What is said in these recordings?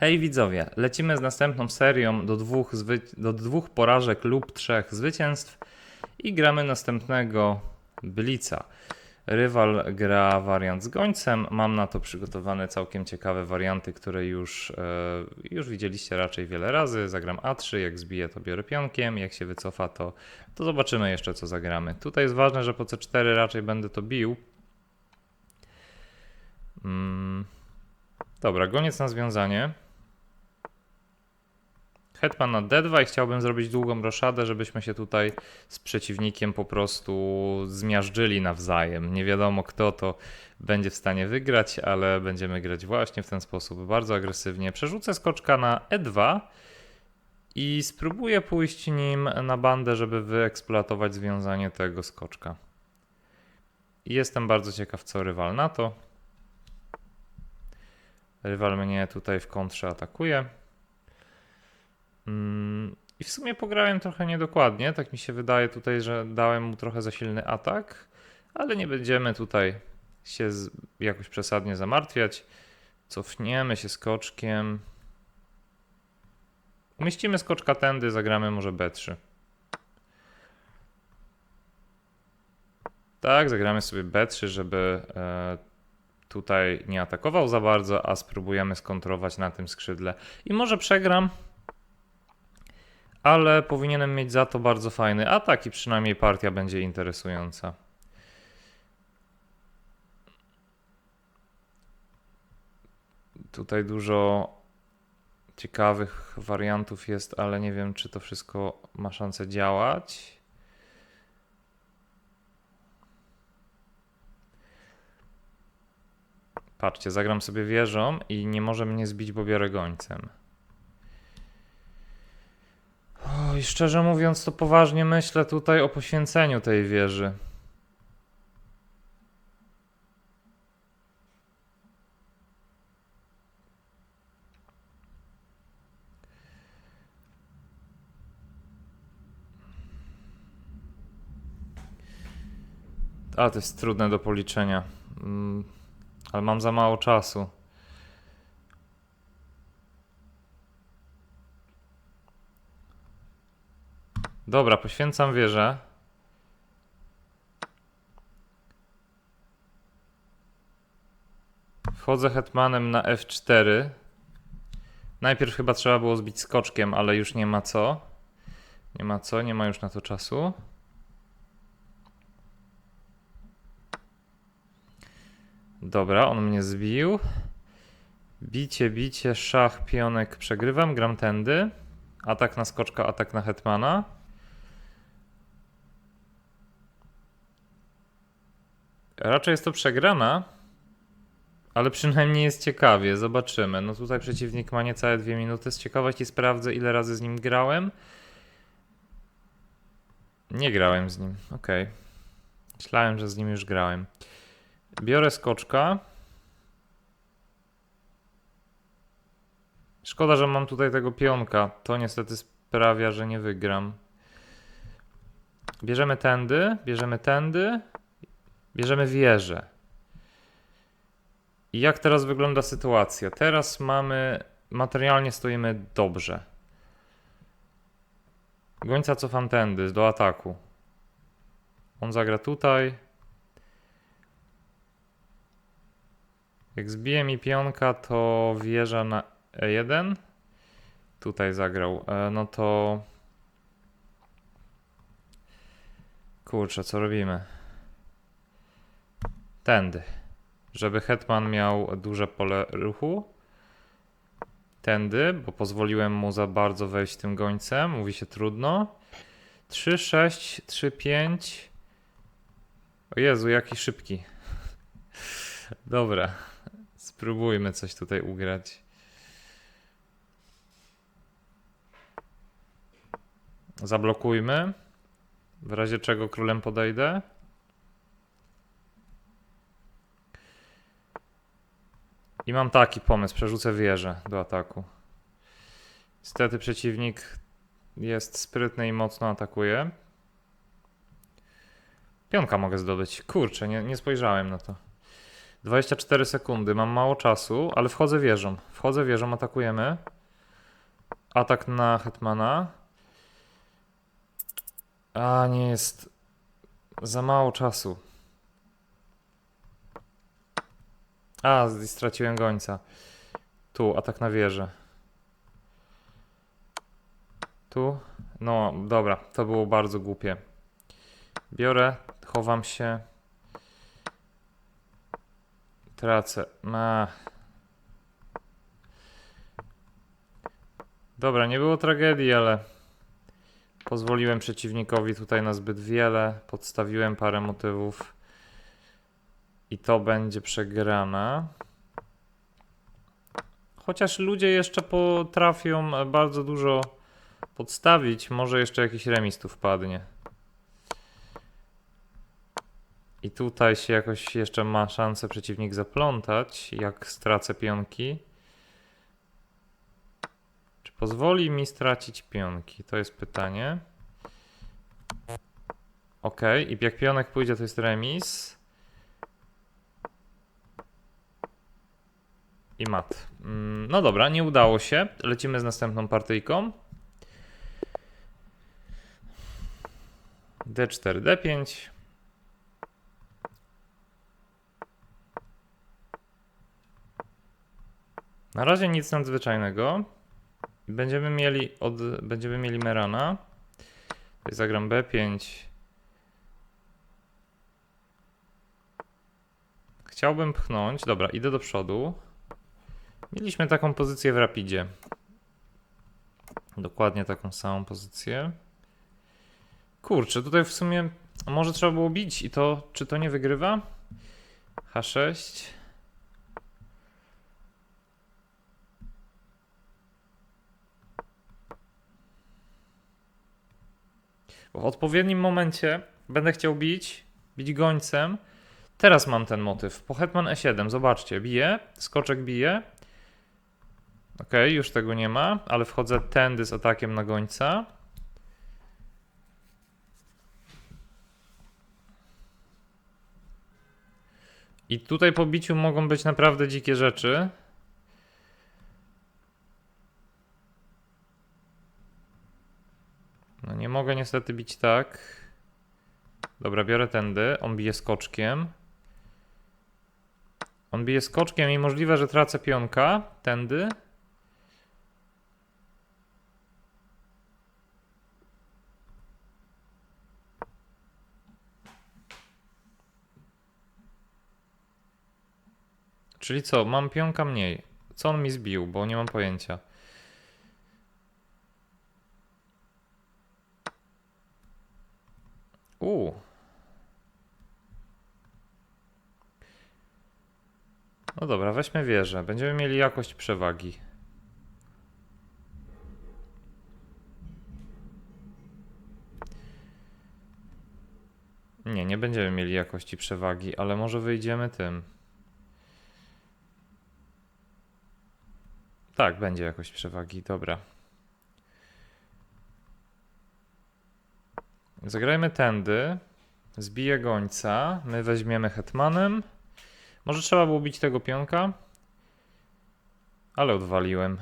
Hej widzowie, lecimy z następną serią do dwóch, do dwóch porażek lub trzech zwycięstw i gramy następnego Blica. Rywal gra wariant z gońcem. Mam na to przygotowane całkiem ciekawe warianty, które już, e, już widzieliście raczej wiele razy. Zagram A3, jak zbiję to biorę pionkiem, jak się wycofa to, to zobaczymy jeszcze co zagramy. Tutaj jest ważne, że po C4 raczej będę to bił. Mm. Dobra, goniec na związanie. Hetman na D2 i chciałbym zrobić długą roszadę, żebyśmy się tutaj z przeciwnikiem po prostu zmiażdżyli nawzajem. Nie wiadomo kto to będzie w stanie wygrać, ale będziemy grać właśnie w ten sposób, bardzo agresywnie. Przerzucę skoczka na E2 i spróbuję pójść nim na bandę, żeby wyeksploatować związanie tego skoczka. Jestem bardzo ciekaw, co rywal na to. Rywal mnie tutaj w kontrze atakuje. Mm, I w sumie pograłem trochę niedokładnie. Tak mi się wydaje tutaj, że dałem mu trochę za silny atak, ale nie będziemy tutaj się jakoś przesadnie zamartwiać. Cofniemy się skoczkiem. Umieścimy skoczka tędy, zagramy może B3. Tak, zagramy sobie B3, żeby e, tutaj nie atakował za bardzo, a spróbujemy skontrować na tym skrzydle. I może przegram, ale powinienem mieć za to bardzo fajny atak i przynajmniej partia będzie interesująca. Tutaj dużo ciekawych wariantów jest, ale nie wiem, czy to wszystko ma szansę działać. Patrzcie, zagram sobie wieżą i nie może mnie zbić, bo biorę gońcem. Oj, szczerze mówiąc, to poważnie myślę tutaj o poświęceniu tej wieży. A, to jest trudne do policzenia. Mm, ale mam za mało czasu. Dobra, poświęcam wieżę. Wchodzę hetmanem na F4. Najpierw chyba trzeba było zbić skoczkiem, ale już nie ma co. Nie ma co, nie ma już na to czasu. Dobra, on mnie zbił. Bicie, bicie, szach, pionek, przegrywam, gram tędy. Atak na skoczka, atak na hetmana. Raczej jest to przegrana, ale przynajmniej jest ciekawie. Zobaczymy. No tutaj przeciwnik ma niecałe dwie minuty. Z ciekawości sprawdzę, ile razy z nim grałem. Nie grałem z nim. Okej. Myślałem, że z nim już grałem. Biorę skoczka. Szkoda, że mam tutaj tego pionka. To niestety sprawia, że nie wygram. Bierzemy tędy, bierzemy tędy, bierzemy wieżę. I jak teraz wygląda sytuacja? Teraz mamy, materialnie stoimy dobrze. Gońca cofam tędy, do ataku. On zagra tutaj. Jak zbije mi pionka, to wieża na E1. Tutaj zagrał. E, no to. Kurczę, co robimy? Tędy. Żeby hetman miał duże pole ruchu. Tędy, bo pozwoliłem mu za bardzo wejść tym gońcem. Mówi się trudno. 3, 6, 3, 5. O Jezu, jaki szybki. Dobra. Spróbujmy coś tutaj ugrać. Zablokujmy. W razie czego królem podejdę. I mam taki pomysł. Przerzucę wieżę do ataku. Niestety przeciwnik jest sprytny i mocno atakuje. Pionka mogę zdobyć. Kurczę, nie, nie spojrzałem na to. 24 sekundy, mam mało czasu, ale wchodzę wieżą. Wchodzę wieżą, atakujemy. Atak na Hetmana. A, nie jest. Za mało czasu. A, straciłem gońca. Tu, atak na wieżę. Tu. No, dobra, to było bardzo głupie. Biorę, chowam się. Tracę. Ma. Dobra, nie było tragedii, ale pozwoliłem przeciwnikowi tutaj na zbyt wiele. Podstawiłem parę motywów. I to będzie przegrana. Chociaż ludzie jeszcze potrafią bardzo dużo podstawić, może jeszcze jakiś remis tu wpadnie. I tutaj się jakoś jeszcze ma szansę przeciwnik zaplątać, jak stracę pionki. Czy pozwoli mi stracić pionki? To jest pytanie. Ok, i jak pionek pójdzie, to jest remis. I mat. Mm, No dobra, nie udało się. Lecimy z następną partyjką. D4, D5. Na razie nic nadzwyczajnego. Będziemy mieli od, będziemy mieli Merana. Zagram B5. Chciałbym pchnąć. Dobra, idę do przodu. Mieliśmy taką pozycję w Rapidzie. Dokładnie taką samą pozycję. Kurczę, tutaj w sumie może trzeba było bić i to, czy to nie wygrywa? H6. W odpowiednim momencie będę chciał bić, bić gońcem. Teraz mam ten motyw. Po hetman e7, zobaczcie, bije, skoczek bije. Ok, już tego nie ma, ale wchodzę tędy z atakiem na gońca. I tutaj po biciu mogą być naprawdę dzikie rzeczy. No nie mogę niestety bić tak. Dobra, biorę tędy. On bije skoczkiem. On bije skoczkiem i możliwe, że tracę pionka. Tędy. Czyli co? Mam pionka mniej. Co on mi zbił? Bo nie mam pojęcia. U. No dobra, weźmy wieżę. Będziemy mieli jakość przewagi. Nie, nie będziemy mieli jakości przewagi, ale może wyjdziemy tym. Tak, będzie jakość przewagi, dobra. Zagrajmy tędy. Zbiję gońca. My weźmiemy hetmanem. Może trzeba było bić tego pionka. Ale odwaliłem.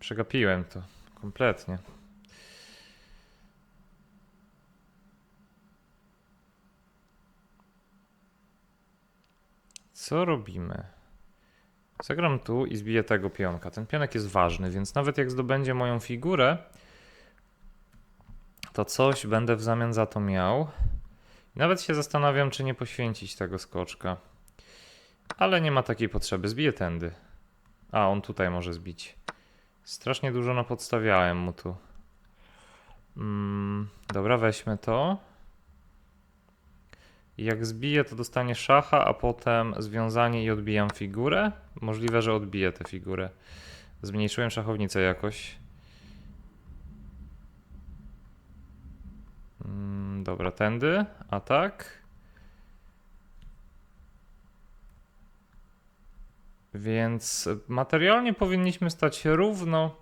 Przegapiłem to kompletnie. Co robimy? Zagram tu i zbiję tego pionka. Ten pionek jest ważny, więc nawet jak zdobędzie moją figurę, to coś będę w zamian za to miał. Nawet się zastanawiam, czy nie poświęcić tego skoczka. Ale nie ma takiej potrzeby. Zbiję tędy. A, on tutaj może zbić. Strasznie dużo napodstawiałem mu tu. Mm, dobra, weźmy to. Jak zbiję, to dostanie szacha, a potem związanie i odbijam figurę. Możliwe, że odbiję tę figurę. Zmniejszyłem szachownicę jakoś. Mm, dobra, tędy. Atak. Więc materialnie powinniśmy stać równo.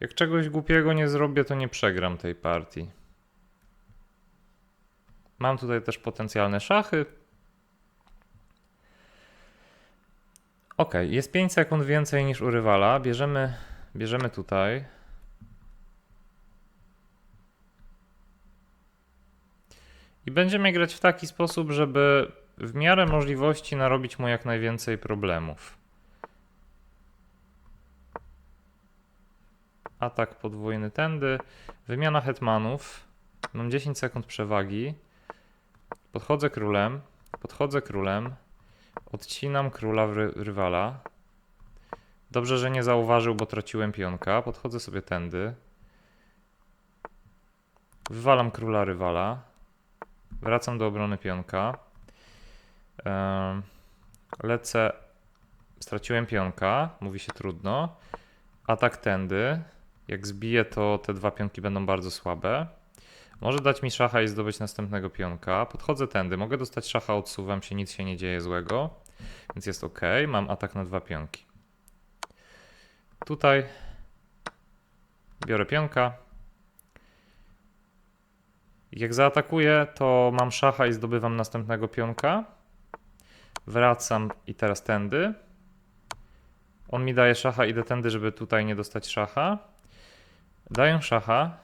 Jak czegoś głupiego nie zrobię, to nie przegram tej partii. Mam tutaj też potencjalne szachy. Ok, jest 5 sekund więcej niż u rywala. Bierzemy, bierzemy tutaj. I będziemy grać w taki sposób, żeby w miarę możliwości narobić mu jak najwięcej problemów. Atak podwójny tędy. Wymiana hetmanów. Mam 10 sekund przewagi. Podchodzę królem. Podchodzę królem. Odcinam króla ry rywala. Dobrze, że nie zauważył, bo traciłem pionka. Podchodzę sobie tędy. Wywalam króla rywala. Wracam do obrony pionka. Lecę. Straciłem pionka. Mówi się trudno. Atak tędy. Jak zbiję, to te dwa pionki będą bardzo słabe. Może dać mi szacha i zdobyć następnego pionka. Podchodzę tędy. Mogę dostać szacha, odsuwam się, nic się nie dzieje złego. Więc jest ok. Mam atak na dwa pionki. Tutaj biorę pionka. Jak zaatakuję, to mam szacha i zdobywam następnego pionka. Wracam i teraz tędy. On mi daje szacha, idę tędy, żeby tutaj nie dostać szacha. Daję szacha.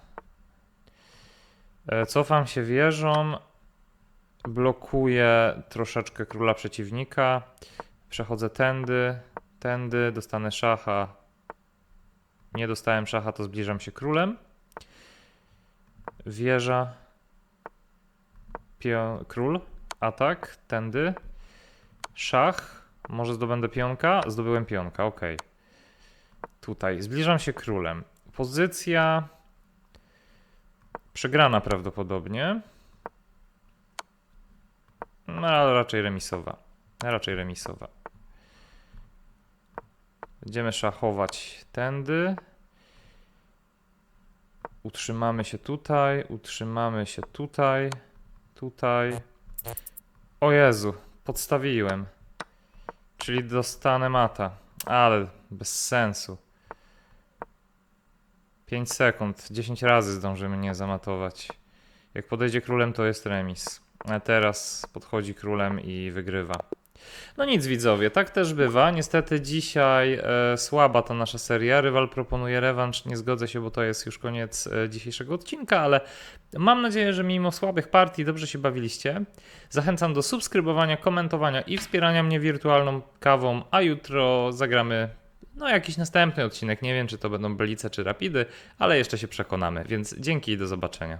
E, Cofam się wieżą. Blokuję troszeczkę króla przeciwnika. Przechodzę tędy, tędy, dostanę szacha. Nie dostałem szacha, to zbliżam się królem. Wieża. Pio król. Atak. Tędy. Szach. Może zdobędę pionka? Zdobyłem pionka, ok. Tutaj. Zbliżam się królem. Pozycja. Przegrana prawdopodobnie. No, ale raczej remisowa. Raczej remisowa. Będziemy szachować tędy. Utrzymamy się tutaj, utrzymamy się tutaj, tutaj. O Jezu, podstawiłem. Czyli dostanę mata, ale bez sensu. 5 sekund, 10 razy zdążymy nie zamatować. Jak podejdzie królem, to jest remis. A teraz podchodzi królem i wygrywa. No nic widzowie, tak też bywa. Niestety dzisiaj e, słaba ta nasza seria. Rywal proponuje rewanż, nie zgodzę się, bo to jest już koniec e, dzisiejszego odcinka, ale mam nadzieję, że mimo słabych partii dobrze się bawiliście. Zachęcam do subskrybowania, komentowania i wspierania mnie wirtualną kawą, a jutro zagramy no jakiś następny odcinek. Nie wiem, czy to będą Belice czy Rapidy, ale jeszcze się przekonamy, więc dzięki i do zobaczenia.